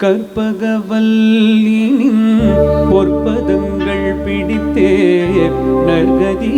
கற்பகவல்லினின் பொற்பதங்கள் பிடித்தே நற்கதி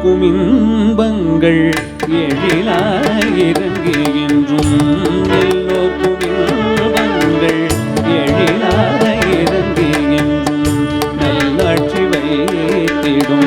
இருக்கும் இன்பங்கள் எழிலாய் இறங்கு என்றும் எல்லோர்க்கும் இன்பங்கள் எழிலாய் என்றும் நல்லாட்சி வைத்திடும்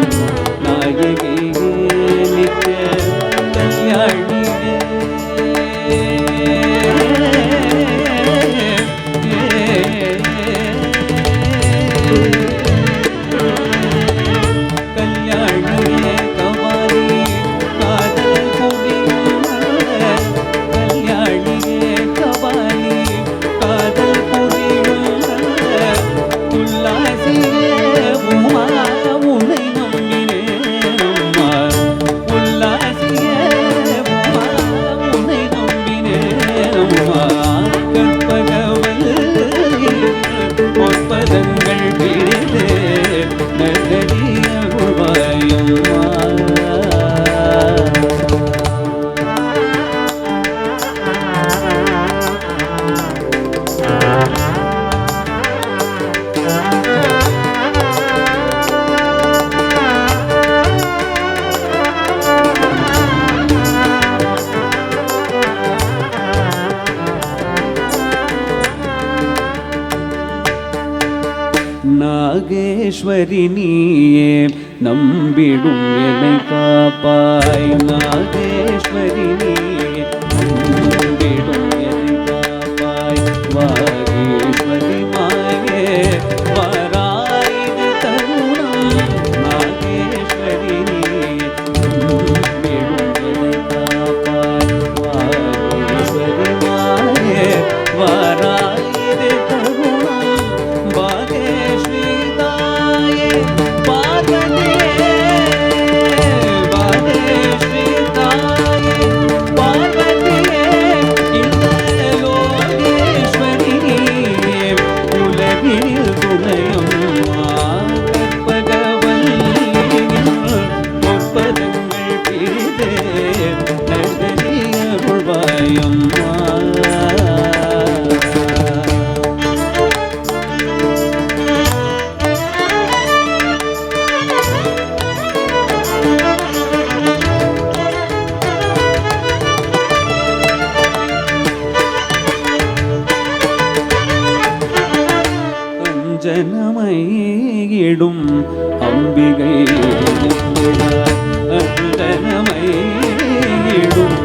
நாகேஸ்வரி நீயே நம்பிடும் என்னை காப்பாய். நாகே அஞ்சனமையிடும் அம்பிகை. அஞ்சனமையிடும்